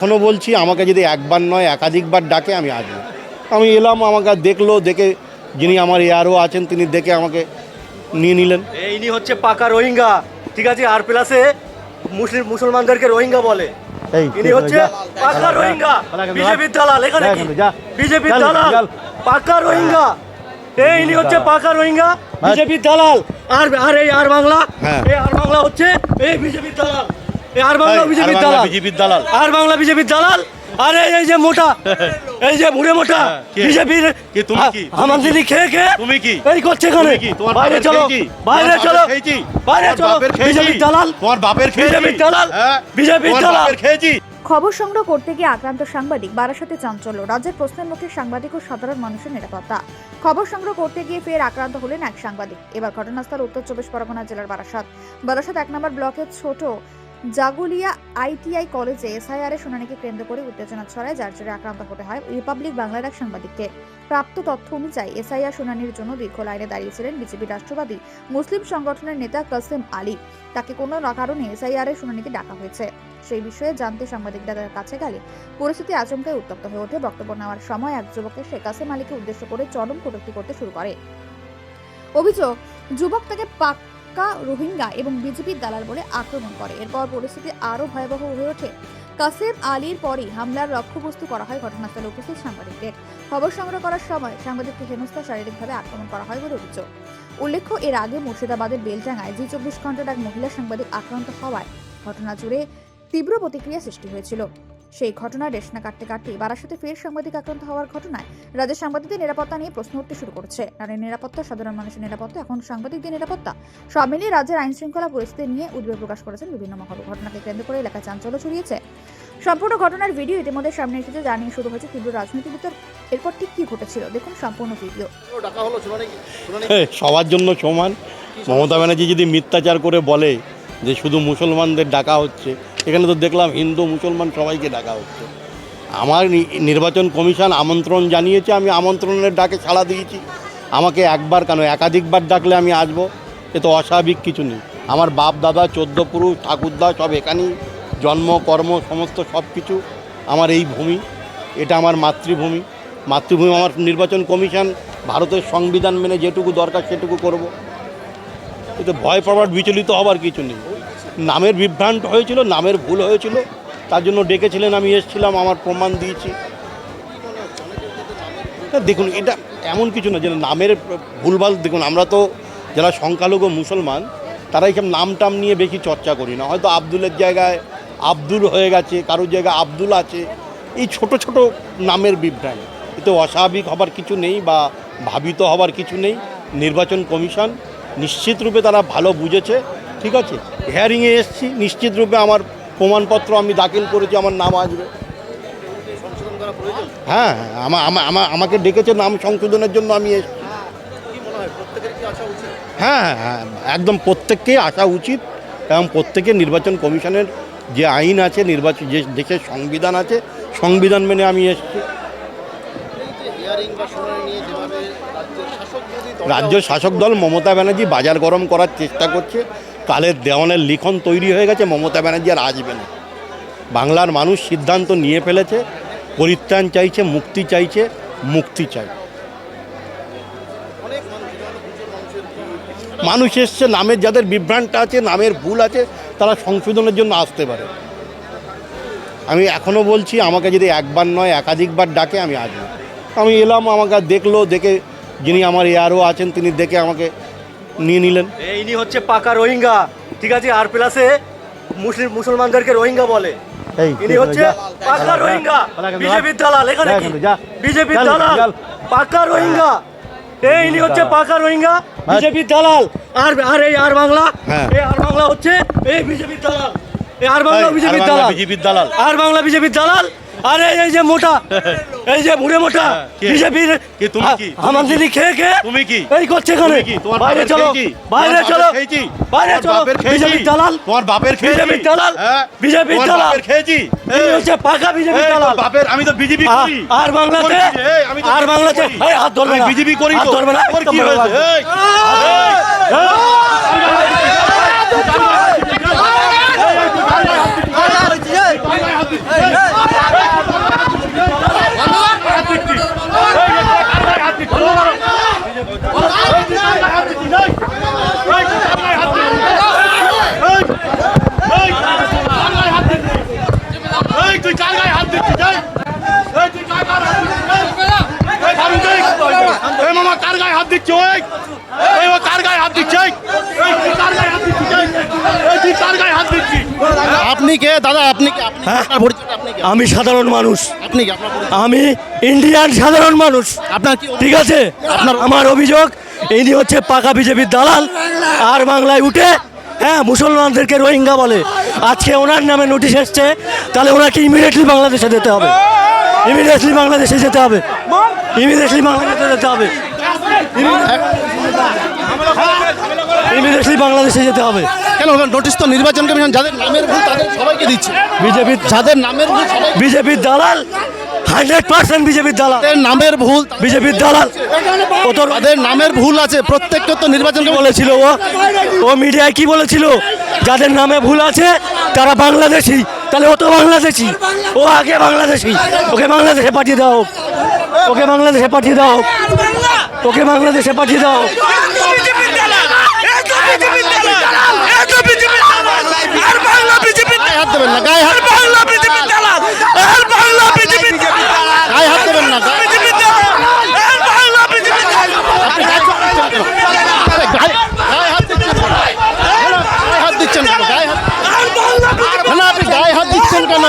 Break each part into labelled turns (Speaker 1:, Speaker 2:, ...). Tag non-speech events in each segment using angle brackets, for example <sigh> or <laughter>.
Speaker 1: এখনও বলছি আমাকে যদি একবার নয় একাধিকবার ডাকে আমি আসব। আমি এলাম আমাকে দেখল দেখে যিনি আমার এআরও আছেন তিনি দেখে আমাকে নিয়ে নিলেন।
Speaker 2: এই ইনি হচ্ছে পাকা রোহিঙ্গা ঠিক আছে? আর প্লাসে মুসলিম মুসলমানদেরকে রোহিঙ্গা বলে।
Speaker 1: এই
Speaker 2: ইনি হচ্ছে পাকা রোহিঙ্গা বিজেপির দালাল এখানে কি?
Speaker 1: যা।
Speaker 2: বিজেপির দালাল পাকা রোহিঙ্গা। এই ইনি হচ্ছে পাকা রোহিঙ্গা বিজেপির দালাল। আর আর এই আর বাংলা
Speaker 1: হ্যাঁ।
Speaker 2: এই আর বাংলা হচ্ছে এই বিজেপির দালাল। আর বাংলা বিজেপির দালাল।
Speaker 1: বিজেপির দালাল।
Speaker 2: আর বাংলা বিজেপির দালাল। আরে এই যে মোটা <laughs> এই যে মুড়ে মোটা
Speaker 1: হ্যাঁ,
Speaker 2: বিজেপির
Speaker 1: কে, তুমি কি?
Speaker 2: আমার দিদি খেয়ে খেয়ে
Speaker 1: তুমি কি?
Speaker 2: এই করছে এখানে।
Speaker 1: তোমার
Speaker 2: বাইরে চলো বাইরে চলো বাইরে চলো বিজেপির দালাল।
Speaker 1: তোমার বাপের খেয়েছি?
Speaker 2: বিজেপির দালাল
Speaker 1: হ্যাঁ?
Speaker 2: বিজেপির দালাল।
Speaker 1: খেয়েছি?
Speaker 3: খবর সংগ্রহ করতে গিয়ে আক্রান্ত সাংবাদিক বারাসাতে চাঞ্চল্য। রাজ্যের প্রশ্নের মুখে সাংবাদিক ও সাধারণ মানুষের নিরাপত্তা। খবর সংগ্রহ করতে গিয়ে ফের আক্রান্ত হলেন এক সাংবাদিক। এবার ঘটনাস্থল উত্তর চব্বিশ পরগনা জেলার বারাসাত। বারাসাত এক নম্বর ব্লকের ছোট জাগুলিয়া আইটিআই কলেজে এসআইআর এর শুনানিকে কেন্দ্র করে উত্তেজনা ছড়ায়, যার জেরে আক্রান্ত হতে হয় রিপাবলিক বাংলার এক সাংবাদিককে। প্রাপ্ত তথ্য অনুযায়ী, এসআইআর শুনানির জন্য দীর্ঘ লাইনে দাঁড়িয়েছিলেন বিজেপি রাষ্ট্রবাদী মুসলিম সংগঠনের নেতা কাসেম আলী। তাকে কোনো কারণে এসআইআর এর শুনানিতে ডাকা হয়েছে। সেই বিষয়ে জানতে সাংবাদিকরা তার কাছে গেলে পরিস্থিতি আচমকাই উত্তপ্ত হয়ে ওঠে। বক্তব্য নেওয়ার সময় এক যুবকের শেখ কাসেম আলীকে উদ্দেশ্য করে চরম কটূক্তি করতে শুরু করে। অভিযোগ, যুবক তাকে পাক্কা রোহিঙ্গা এবং বিজেপির দালাল বলে আক্রমণ করে। এরপর পরিস্থিতি আরও ভয়াবহ হয়ে ওঠে। কাসেম আলীর পরই হামলার লক্ষ্যবস্তু করা হয় ঘটনাস্থলে উপস্থিত সাংবাদিকদের খবর সংগ্রহ করার সময় সাংবাদিককে হেনস্থা শারীরিকভাবে আক্রমণ করা হয় বলে অভিযোগ। উল্লেখ্য, এর আগে মুর্শিদাবাদের বেলডাঙ্গায় জি চব্বিশ ঘণ্টার এক মহিলা সাংবাদিক আক্রান্ত হওয়ায় ঘটনা জুড়ে তীব্র প্রতিক্রিয়া সৃষ্টি হয়েছিল। সেই ঘটনার রেশনা কাটতে কাটতে বারাসাতে ফের সাংবাদিক আক্রান্ত হওয়ার ঘটনায় রাজ্যের সাংবাদিকদের নিরাপত্তা নিয়ে প্রশ্ন উঠতে শুরু করেছে। নারীর নিরাপত্তা সাধারণ মানুষের নিরাপত্তা এখন সাংবাদিকদের নিরাপত্তা সব মিলিয়ে রাজ্যের আইন শৃঙ্খলা পরিস্থিতি নিয়ে উদ্বেগ প্রকাশ করেছেন বিভিন্ন মহল ঘটনাকে কেন্দ্র করে এলাকায় চাঞ্চল্য ছড়িয়েছে। সম্পূর্ণ ঘটনার ভিডিও ইতিমধ্যে সামনে এসেছে যা নিয়ে শুরু হয়েছে তীব্র রাজনৈতিক বিতর্ক। এরপর ঠিক কি ঘটেছিল? দেখুন সম্পূর্ণ ভিডিও।
Speaker 1: হ্যাঁ, সবার জন্য সমান। মমতা ব্যানার্জি যদি মিথ্যাচার করে বলে যে শুধু মুসলমানদের ডাকা হচ্ছে এখানে তো দেখলাম হিন্দু মুসলমান সবাইকে ডাকা হচ্ছে। আমার নির্বাচন কমিশন আমন্ত্রণ জানিয়েছে, আমি আমন্ত্রণের ডাকে সাড়া দিয়েছি। আমাকে একবার কেন, একাধিকবার ডাকলে আমি আসব, এ তো অস্বাভাবিক কিছু নেই। আমার বাপ, দাদা, চোদ্দ পুরুষ, ঠাকুরদা সব এখানেই, জন্ম, কর্ম, সমস্ত সব কিছু আমার এই ভূমি, এটা আমার মাতৃভূমি। মাতৃভূমি আমার নির্বাচন কমিশন, ভারতের সংবিধান মেনে যেটুকু দরকার সেটুকু করব। এতে ভয় পাওয়ার বিচলিত হবার কিছু নেই। নামের বিভ্রান্ত হয়েছিল, নামের ভুল হয়েছিল। তার জন্য ডেকেছিলেন, আমি এসেছিলাম, আমার প্রমাণ দিয়েছি। দেখুন, এটা এমন কিছু না যে নামের ভুলভাল, দেখুন, আমরা তো যারা সংখ্যালঘু মুসলমান, তারা এইসব নাম টাম নিয়ে বেশি চর্চা করি না। হয়তো আব্দুলের জায়গায় আব্দুল হয়ে গেছে, কারোর জায়গায় আব্দুল আছে। এই ছোট ছোট নামের বিভ্রান্ত। এতে অস্বাভাবিক হবার কিছু নেই বা ভাবিত হবার কিছু নেই। নির্বাচন কমিশন নিশ্চিত রূপে তারা ভালো বুঝেছে, ঠিক আছে? হেয়ারিংয়ে এসছি নিশ্চিত রূপে আমার প্রমাণপত্র আমি দাখিল করেছি আমার নাম আসবে। হ্যাঁ হ্যাঁ, আমা- আমা- আমা- আমাকে ডেকেছে নাম সংশোধনের জন্য আমি এসেছি। হ্যাঁ হ্যাঁ হ্যাঁ একদম প্রত্যেককেই আসা উচিত এবং প্রত্যেকে নির্বাচন কমিশনের যে আইন আছে নির্বাচন যে দেশের সংবিধান আছে সংবিধান মেনে আমি এসেছি। রাজ্য শাসক দল মমতা ব্যানার্জি বাজার গরম করার চেষ্টা করছে কালের দেওয়ানের লিখন তৈরি হয়ে গেছে, মমতা ব্যানার্জি আর আসবে না বাংলার মানুষ সিদ্ধান্ত নিয়ে ফেলেছে, পরিত্রাণ চাইছে, মুক্তি চাইছে, মুক্তি চাই। মানুষ এসছে, নামের যাদের বিভ্রান্ত আছে, নামের ভুল আছে, তারা সংশোধনের জন্য আসতে পারে। আমি এখনও বলছি, আমাকে যদি একবার নয়, একাধিকবার ডাকে, আমি আসব। আমি এলাম, আমাকে দেখল, দেখে যিনি আমার এআরও আছেন, তিনি দেখে আমাকে নিয়ে নিলেন।
Speaker 2: এই ইনি হচ্ছে পাকা রোহিঙ্গা ঠিক আছে? আর প্লাসে মুসলিম মুসলমানদেরকে রোহিঙ্গা বলে। ইনি হচ্ছে পাকা রোহিঙ্গা বিজেপির দালাল এখানে। বিজেপির দালাল পাকা রোহিঙ্গা। এই ইনি হচ্ছে পাকা রোহিঙ্গা বিজেপির দালাল আর আর এই আর বাংলা?
Speaker 1: হ্যাঁ।
Speaker 2: এই আর বাংলা হচ্ছে এই বিজেপির দালাল এই আর বাংলা বিজেপির দালাল। আর বাংলা বিজেপির দালাল আরে এই যে মোটা এই যে মুড়ে মোটা
Speaker 1: হ্যাঁ, কে?
Speaker 2: বিজেপির
Speaker 1: কে, তুমি কি?
Speaker 2: আমার দিদি খেয়ে খেয়ে
Speaker 1: তুমি কি?
Speaker 2: এই করছে এখানে
Speaker 1: কি? তোমার
Speaker 2: বাইরে চলো? বাইরে চলো? বাইরে চলো? বিজেপির দালাল
Speaker 1: তোমার বাপের খেয়েছি?
Speaker 2: বিজেপির দালাল
Speaker 1: হ্যাঁ?
Speaker 2: বিজেপির দালাল
Speaker 1: বাপের খেয়েছি এই,
Speaker 2: হচ্ছে পাকা বিজেপির দালাল
Speaker 1: বাপের আমি তো বিজেপি করি
Speaker 2: আর বাংলাতে
Speaker 1: আমি
Speaker 2: আর বাংলাতে এই হাত ধরবে না
Speaker 1: বিজেপি করি তো
Speaker 2: ধরবে না
Speaker 1: তুই কার
Speaker 2: গায়ে
Speaker 1: হাত
Speaker 2: দিচ্ছিস
Speaker 1: তুই
Speaker 2: কার
Speaker 1: গায়ে
Speaker 4: হাত দিচ্ছিস এই মামা কার গায়ে
Speaker 2: হাত
Speaker 4: দিচ্ছ এই ও কার
Speaker 2: গায়ে হাত দিচ্ছ
Speaker 4: আপনি কে দাদা পরিচয়?
Speaker 2: আমি ইন্ডিয়ান সাধারণ মানুষ।
Speaker 4: আপনার
Speaker 2: ঠিক আছে? আপনার আমার অভিযোগ ইনি হচ্ছে পাকা বিজেপির দালাল। আর বাংলায় উঠে হ্যাঁ মুসলমানদেরকে রোহিঙ্গা বলে। আজকে ওনার নামে নোটিশ এসছে তাহলে ওনাকে ইমিডিয়েটলি বাংলাদেশে যেতে হবে। ইমিডিয়েটলি বাংলাদেশে যেতে হবে। ইমিডিয়েটলি বাংলাদেশে যেতে হবে। ইমিডিয়েটলি বাংলাদেশে যেতে হবে।
Speaker 4: কেন নোটিশ তো নির্বাচন কমিশন যাদের নামের ভুল তাদের সবাইকে দিচ্ছে।
Speaker 2: বিজেপির
Speaker 4: যাদের নামের ভুল
Speaker 2: বিজেপির দালাল হান্ড্রেড পার্সেন্ট বিজেপির দালাল।
Speaker 4: নামের ভুল
Speaker 2: বিজেপির দালাল। ও তো
Speaker 4: তাদের নামের ভুল আছে প্রত্যেককে তো নির্বাচন কমিশন
Speaker 2: বলেছিল ও? ও মিডিয়ায় কি বলেছিল? যাদের নামে ভুল আছে তারা বাংলাদেশি। তাহলে ও তো বাংলাদেশি। ও আগে বাংলাদেশি। ওকে বাংলাদেশে পাঠিয়ে দাও। ওকে বাংলাদেশে পাঠিয়ে দাও। ওকে বাংলাদেশে পাঠিয়ে দাও।
Speaker 4: কেন? গায়ে হাত দিচ্ছেন কেন? গায়ে হাত না, না, আপনি গায়ে হাত দিচ্ছেন কেন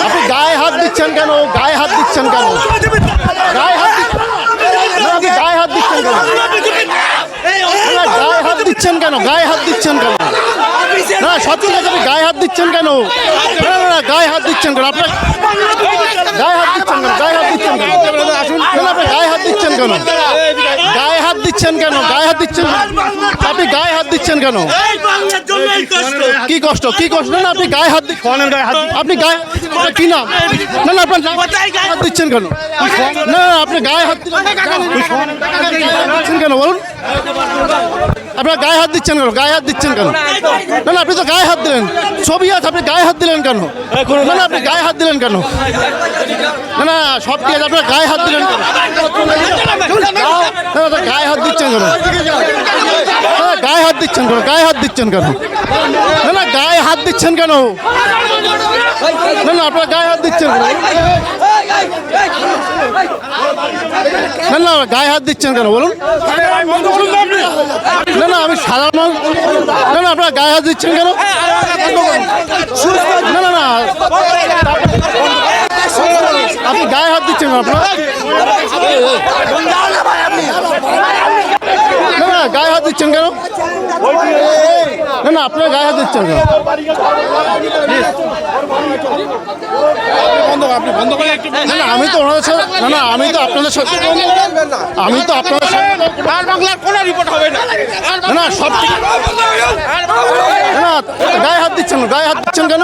Speaker 4: আপনি গায়ে হাত দিচ্ছেন কেন গায়ে হাত দিচ্ছেন কেন গায়ে হাত দিচ্ছেন না, আপনি গায়ে হাত দিচ্ছেন কেন না, গায়ে হাত দিচ্ছেন কেন গায়ে হাত দিচ্ছেন কেন না আছে আপনি গায়ে হাত দিচ্ছেন কেন না না, গায়ে হাত দিচ্ছেন কেন আপনার গায়ে হাত দিচ্ছেন কেন গায়ে হাত দিচ্ছেন কেন আসুন আপনি গায়ে হাত দিচ্ছেন কেন গায়ে হাত দিচ্ছেন কেন গায়ে হাত দিচ্ছেন আপনি গায়ে হাত দিচ্ছেন কেন কি কষ্ট কি কষ্ট না আপনি গায়ে হাত দিচ্ছেন আপনি গায়ে কি নাম না না আপনার হাত দিচ্ছেন কেন না আপনি গায়ে হাত দিচ্ছেন কেন বলুন আপনার গায়ে হাত দিচ্ছেন কেন গায়ে হাত দিচ্ছেন কেন না না আপনি তো গায়ে হাত দিলেন ছবি আছে আপনি গায়ে হাত দিলেন কেন না না আপনি গায়ে হাত দিলেন কেন না না সব ঠিক আছে আপনার গায়ে হাত দিলেন কেন না গায়ে হাত দিচ্ছেন কেন গায়ে হাত দিচ্ছেন কেন গায়ে হাত দিচ্ছেন কেন না না গায়ে হাত দিচ্ছেন কেন না আপনার গায়ে হাত দিচ্ছেন না না, গায়ে হাত দিচ্ছেন কেন? বলুন। না না, আমি সাধারণ। না না, আপনার গায়ে হাত দিচ্ছেন কেন? না না না, আপনি গায়ে হাত দিচ্ছেন আপনার? না গায়ে হাত দিচ্ছেন কেন? না না আপনার গায়ে হাত দিচ্ছেন কেন? না না আমি তো ওনাদের সাথে না না আমি তো আপনাদের সাথে আমি তো আপনাদের সাথে না না সব না গায়ে হাত দিচ্ছেন গায়ে হাত দিচ্ছেন কেন?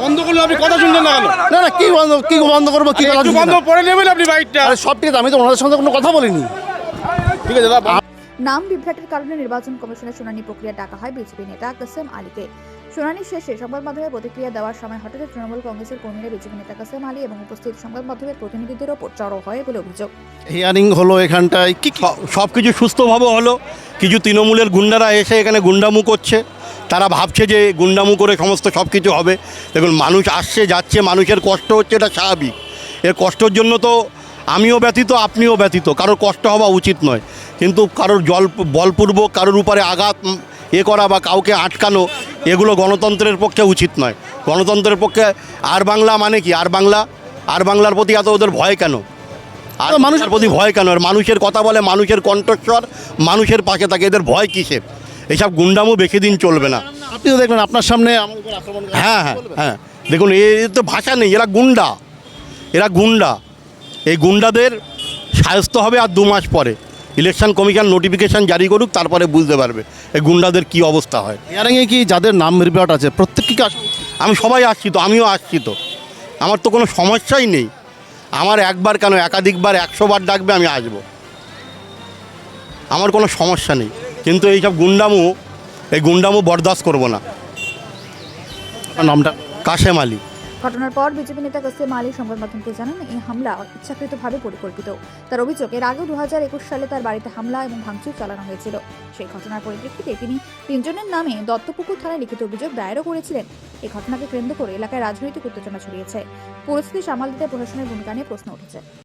Speaker 5: বন্ধ করলে আপনি কথা শুনছেন না কেন
Speaker 4: না না কি বন্ধ কি বন্ধ করব কি কথা
Speaker 5: বন্ধ পরে নেবেন আপনি বাইকটা
Speaker 4: সব ঠিক আছে আমি তো ওনাদের সঙ্গে কোনো কথা বলিনি।
Speaker 5: ঠিক আছে দাদা
Speaker 3: নাম বিভ্রাটের কারণে নির্বাচন কমিশনের শুনানি প্রক্রিয়া ডাকা হয় বিজেপি নেতা কাসেম আলীকে। শুনানি শেষে সংবাদ মাধ্যমে প্রতিক্রিয়া দেওয়ার সময় হঠাৎ তৃণমূল কংগ্রেসের কর্মীরা বিজেপি নেতা কাসেম আলী এবং উপস্থিত সংবাদ মাধ্যমের প্রতিনিধিদের ওপর চড়াও হয় বলে অভিযোগ।
Speaker 4: হিয়ারিং হলো এখানটায় কি কি
Speaker 1: সব কিছু সুস্থভাবে হলো। কিছু তৃণমূলের গুন্ডারা এসে এখানে গুন্ডামু করছে। তারা ভাবছে যে গুন্ডামু করে সমস্ত সব কিছু হবে। দেখুন মানুষ আসছে যাচ্ছে মানুষের কষ্ট হচ্ছে এটা স্বাভাবিক। এর কষ্টের জন্য তো আমিও ব্যতীত আপনিও ব্যতীত কারোর কষ্ট হওয়া উচিত নয়। কিন্তু কারোর জল বলপূর্বক কারোর উপরে আঘাত এ করা বা কাউকে আটকানো এগুলো গণতন্ত্রের পক্ষে উচিত নয়। গণতন্ত্রের পক্ষে আর বাংলা মানে কি? আর বাংলা আর বাংলার প্রতি এত ওদের ভয় কেন? আর মানুষের প্রতি ভয় কেন? আর মানুষের কথা বলে মানুষের কণ্ঠস্বর মানুষের পাশে থাকে এদের ভয় কিসের এইসব গুন্ডামো বেশি দিন চলবে না।
Speaker 4: আপনি তো দেখলেন আপনার সামনে।
Speaker 1: হ্যাঁ হ্যাঁ হ্যাঁ। দেখুন এ তো ভাষা নেই এরা গুন্ডা। এরা গুন্ডা। এই গুন্ডাদের সায়স্ত হবে আর দু মাস পরে। ইলেকশন কমিশন নোটিফিকেশন জারি করুক তারপরে বুঝতে পারবে এই গুন্ডাদের কি অবস্থা হয়।
Speaker 4: হিয়ারিংয়ে কি যাদের নাম বিরাট আছে প্রত্যেককে?
Speaker 1: আমি সবাই আসছি তো আমিও আসছি তো। আমার তো কোনো সমস্যাই নেই। আমার একবার কেন একাধিকবার একশো বার ডাকবে আমি আসব। আমার কোনো সমস্যা নেই। কিন্তু এইসব গুন্ডামু এই গুন্ডামু বরদাস্ত করব না।
Speaker 4: নামটা?
Speaker 1: কাশেম আলী।
Speaker 3: ঘটনার পর বিজেপি নেতা কাসেম আলী সংবাদ মাধ্যমকে জানান, এই হামলা ইচ্ছাকৃতভাবে পরিকল্পিত। তার অভিযোগ এর আগেও দু সালে তার বাড়িতে হামলা এবং ভাঙচুর চালানো হয়েছিল। সেই ঘটনার পরিপ্রেক্ষিতে তিনি তিনজনের নামে দত্তপুকুর থানায় লিখিত অভিযোগ দায়েরও করেছিলেন। এই ঘটনাকে কেন্দ্র করে এলাকায় রাজনৈতিক উত্তেজনা ছড়িয়েছে। পরিস্থিতি সামাল দিতে প্রশাসনের ভূমিকা নিয়ে প্রশ্ন উঠেছে।